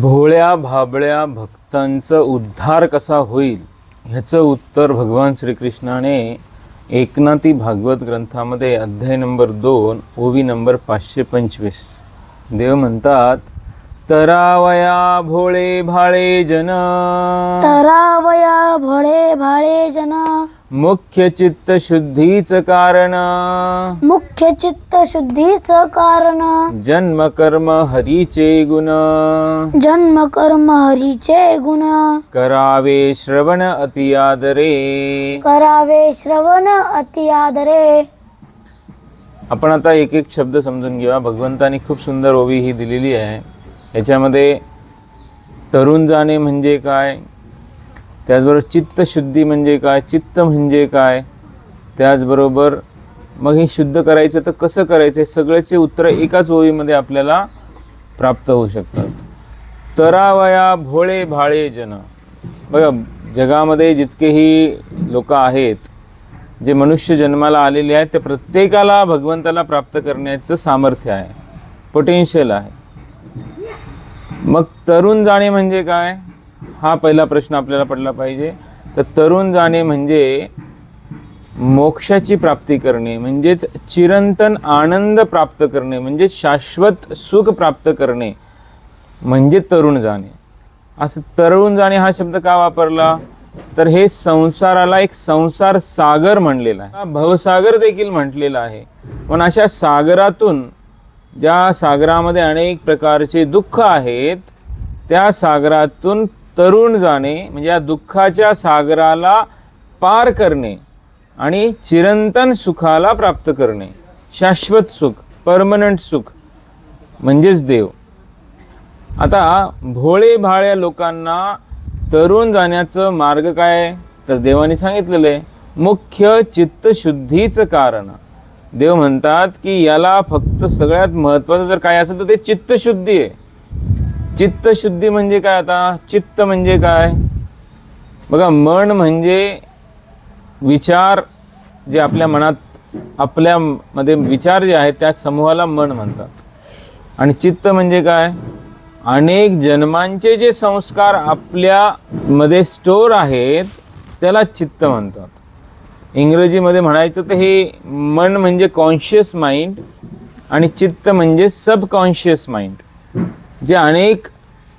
भोळ्या भाबळ्या भक्तांचा उद्धार कसा होईल ह्याचं उत्तर भगवान श्रीकृष्णाने एकनाथी भागवत ग्रंथामध्ये अध्याय नंबर दोन ओवी नंबर पाचशे पंचवीस. देव म्हणतात तरावया भोळे भाळे जन. तरावया भोळे भाळे जन. मुख्य चित्त शुद्धीचं कारण. मुख्य चित्त शुद्धीचं कारण. जन्म कर्म हरीचे गुण. जन्म कर्म हरीचे गुण. करावे श्रवण अति आदरे. करावे श्रवण अति आदरे. आपण आता एक एक शब्द समजून घेऊया. भगवंतानी खूप सुंदर ओवी ही दिलेली आहे. याच्यामध्ये तरुण जाणे म्हणजे काय? त्याचबरोबर चित्तशुद्धी म्हणजे काय? चित्त म्हणजे काय? त्याचबरोबर मग हे शुद्ध करायचं तर कसं करायचं? सगळ्याचे उत्तर एकाच ओवीमध्ये आपल्याला प्राप्त होऊ शकतात. तरावया भोळे भाळे जन. बघा जगामध्ये जितकेही लोक आहेत जे मनुष्य जन्माला आलेले आहेत त्या प्रत्येकाला भगवंताला प्राप्त करण्याचं सामर्थ्य आहे. पोटेन्शियल आहे. मग तरुण जाणे म्हणजे काय? हा पहिला प्रश्न आपल्याला पडला पाहिजे. तर तरुण जाणे म्हणजे मोक्षाची प्राप्ती करणे म्हणजेच चिरंतन आनंद प्राप्त करणे म्हणजे शाश्वत सुख प्राप्त करणे म्हणजे तरुण जाणे. असं तरुण जाणे हा शब्द का वापरला? तर हे संसाराला एक संसार सागर म्हणलेला आहे. हा भवसागर देखील म्हटलेला आहे. पण अशा सागरातून ज्या सागरामध्ये अनेक प्रकारचे दुःख आहेत त्या सागरातून तरुण जाणे म्हणजे या दुःखाच्या सागराला पार करणे आणि चिरंतन सुखाला प्राप्त करणे. शाश्वत सुख परमनंट सुख म्हणजेच देव. आता भोळे भाळ्या लोकांना तरुण जाण्याचं मार्ग काय? तर देवाने सांगितलेलं आहे मुख्य चित्तशुद्धीचं कारण. देव म्हणतात की याला फक्त सगळ्यात महत्त्वाचं जर काय असेल तर ते चित्तशुद्धी आहे. चित्तशुद्धी म्हणजे काय आता? चित्त म्हणजे काय? बघा मन म्हणजे विचार जे आपल्या मनात आपल्यामध्ये विचार जे आहेत त्या समूहाला मन म्हणतात. आणि चित्त म्हणजे काय? अनेक जन्मांचे जे संस्कार आपल्यामध्ये स्टोर आहेत त्याला चित्त म्हणतात. इंग्रजीमध्ये म्हणायचं तर हे मन म्हणजे कॉन्शियस माइंड आणि चित्त म्हणजे सबकॉन्शियस माइंड जे अनेक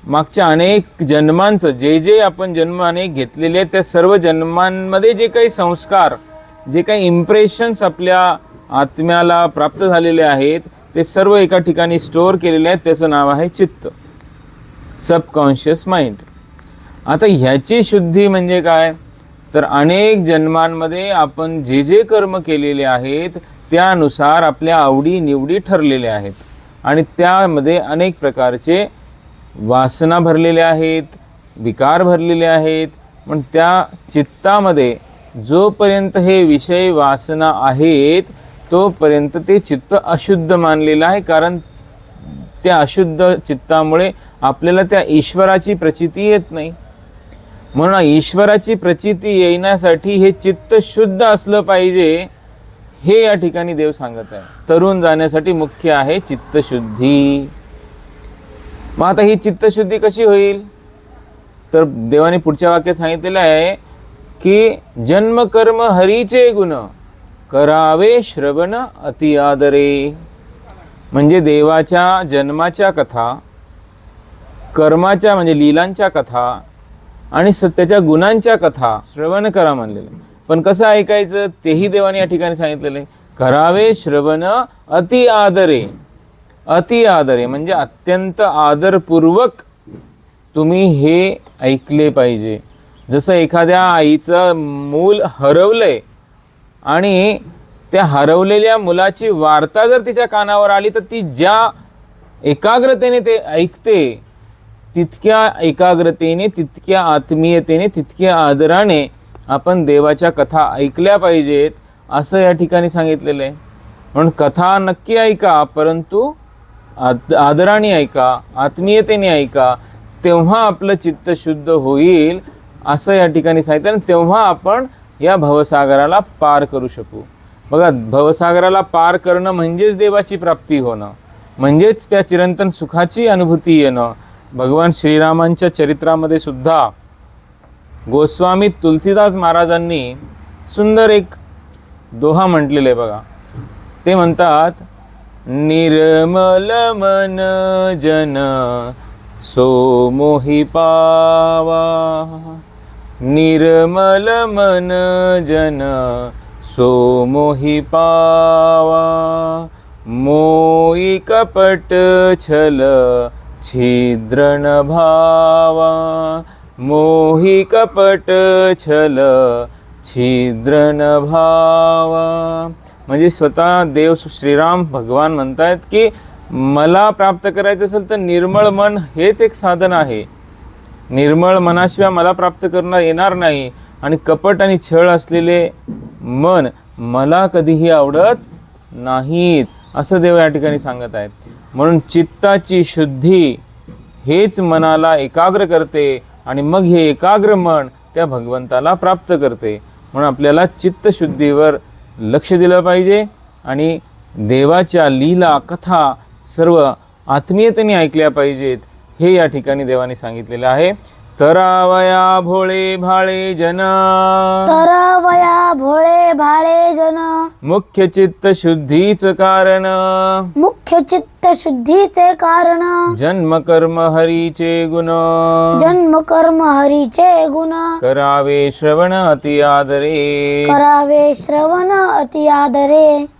मागच्या अनेक जन्मांचं जे जे आपण जन्म अनेक घेतलेले आहेत त्या सर्व जन्मांमध्ये जे काही संस्कार जे काही इम्प्रेशन्स आपल्या आत्म्याला प्राप्त झालेले आहेत ते सर्व एका ठिकाणी स्टोअर केलेले आहेत त्याचं नाव आहे चित्त. सबकॉन्शियस माइंड आता ह्याची शुद्धी म्हणजे काय? तर अनेक जन्मांमध्ये आपण जे जे कर्म केलेले आहेत त्यानुसार आपल्या आवडी निवडी ठरलेल्या आहेत. आणि त्यामध्ये अनेक प्रकारचे वासना भरलेले आहेत विकार भरलेले आहेत. पण त्या चित्तामध्ये जोपर्यंत हे विषय वासना आहेत तोपर्यंत ते चित्त अशुद्ध मानलेलं आहे. कारण त्या अशुद्ध चित्तामुळे आपल्याला त्या ईश्वराची प्रचिती येत नाही. म्हणून ईश्वराची प्रचिती येण्यासाठी हे चित्त शुद्ध असलं पाहिजे. हे या ठिकाणी देव सांगत आहे. तरुण जाण्यासाठी मुख्य आहे चित्तशुद्धी. मग आता ही चित्तशुद्धी कशी होईल? तर देवाने पुढच्या वाक्यात सांगितलेलं आहे की जन्म कर्म हरीचे गुण करावे श्रवण अति आदरे. म्हणजे देवाच्या जन्माच्या कथा कर्माच्या म्हणजे लीलांच्या कथा आणि सत्याच्या गुणांच्या कथा श्रवण करा म्हणलेलं पण कसं ऐकायचं? तेही देवाने या ठिकाणी सांगितलेलं आहे. करावे श्रवण अति आदरे. अति आदरे म्हणजे अत्यंत आदरपूर्वक तुम्ही हे ऐकले पाहिजे. जसं एखाद्या आईचं मूल हरवलंय आणि त्या हरवलेल्या मुलाची वार्ता जर तिच्या कानावर आली तर ती ज्या एकाग्रतेने ते ऐकते तितक्या एकाग्रतेने तितक्या आत्मीयतेने तितक्या आदराने आपण देवाच्या कथा ऐकल्या पाहिजेत असं या ठिकाणी सांगितलेलं आहे. म्हणून कथा नक्की ऐका परंतु आद आदराने ऐका आत्मीयतेने ऐका तेव्हा आपलं चित्त शुद्ध होईल असं या ठिकाणी सांगितलं. आणि तेव्हा आपण या भवसागराला पार करू शकू. बघा भवसागराला पार करणं म्हणजेच देवाची प्राप्ती होणं. म्हणजेच त्या चिरंतन सुखाची अनुभूती येणं. भगवान श्रीरामांच्या चरित्रामध्ये सुद्धा गोस्वामी तुलसीदास महाराजांनी सुंदर एक दोहा म्हटलेलं आहे बघा. ते म्हणतात निर्मल मन जन सो मोही पावा. निर्मल मन जन सो मोही पावा. मोई कपट छल छिद्र भावा. मोही कपट छल छिद्र न भावा. म्हणजे स्वतः देव श्रीराम भगवान म्हणतायत की मला प्राप्त करायचं असेल तर निर्मळ मन हेच एक साधन आहे. निर्मळ मनाशिवाय मला प्राप्त करणार येणार नाही. आणि कपट आणि छळ असलेले मन मला कधीही आवडत नाहीत असं देव या ठिकाणी सांगत आहेत. म्हणून चित्ताची शुद्धी हेच मनाला एकाग्र करते आणि मग हे एकाग्र मन त्या भगवंताला प्राप्त करते. म्हणून आपल्याला चित्तशुद्धीवर लक्ष दिलं पाहिजे आणि देवाच्या लीला कथा सर्व आत्मीयतेने ऐकल्या पाहिजेत हे या ठिकाणी देवाने सांगितलेलं आहे. तरावया भोळे भाळे जन. तरवया भोळे भाळे जन. मुख्य चित्त शुद्धीचं कारण. मुख्य चित्त शुद्धीचे कारण. जन्म कर्म हरीचे गुण. जन्म कर्म हरीचे गुण. करावे श्रवण अति आदरे. करावे श्रवण अति आदरे.